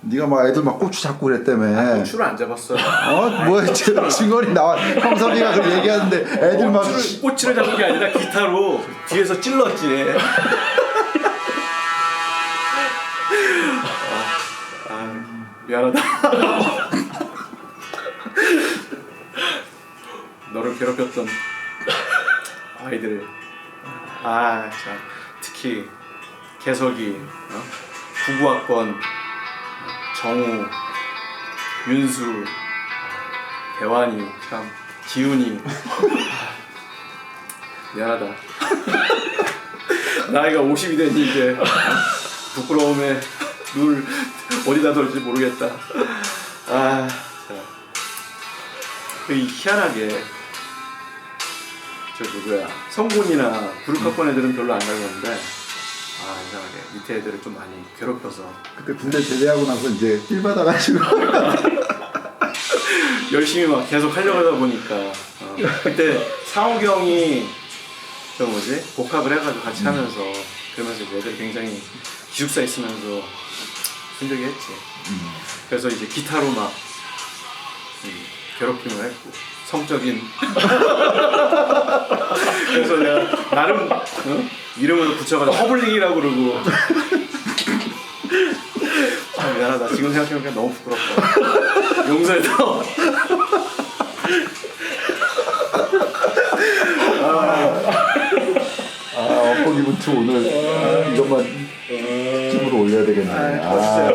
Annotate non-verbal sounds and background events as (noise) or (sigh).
네가 막 애들 막 고추 잡고 그랬다며. 고추를 안 잡았어요. 어 뭐야 증언이 나와 형섭이가 그 얘기하는데 애들 막 꼬치를, 꼬치를 잡은 게 아니라 기타로 뒤에서 찔렀지. (laughs) 아, 아, 미안하다. (laughs) 너를 괴롭혔던 아이들을 아, 참 특히 개석이, 어? 구구학번, 정우, 윤수, 대환이 참 기훈이. (laughs) 미안하다. (laughs) 나이가 50이 되니 이제? 부끄러움에 눈을 어디다 돌지 모르겠다. 아 자. 이 희한하게 저 누구야? 성곤이나 부르카권 애들은 별로 안 닮았는데 아 이상하게 밑에 애들을 좀 많이 괴롭혀서. 그때 군대 제대하고 나서 이제 삘 받아가지고. (laughs) 열심히 막 계속 하려고 하다 보니까. 어, 그때 상욱이 형이 저 뭐지? 복합을 해가지고 같이 하면서 그러면서 이제 애들 굉장히 기숙사 있으면서 힘들게 했지. 그래서 이제 기타로 막 음, 괴롭힘을 했고 성적인. (laughs) 그래서 나름 어? 이름을 붙여가지고 허블링이라고 그러고. 참 미안하다. 지금 생각해보니까 너무 부끄럽다. 용서해줘. 아 엇보기 부투 오늘 이것만 찜으로 올려야 되겠네. 아,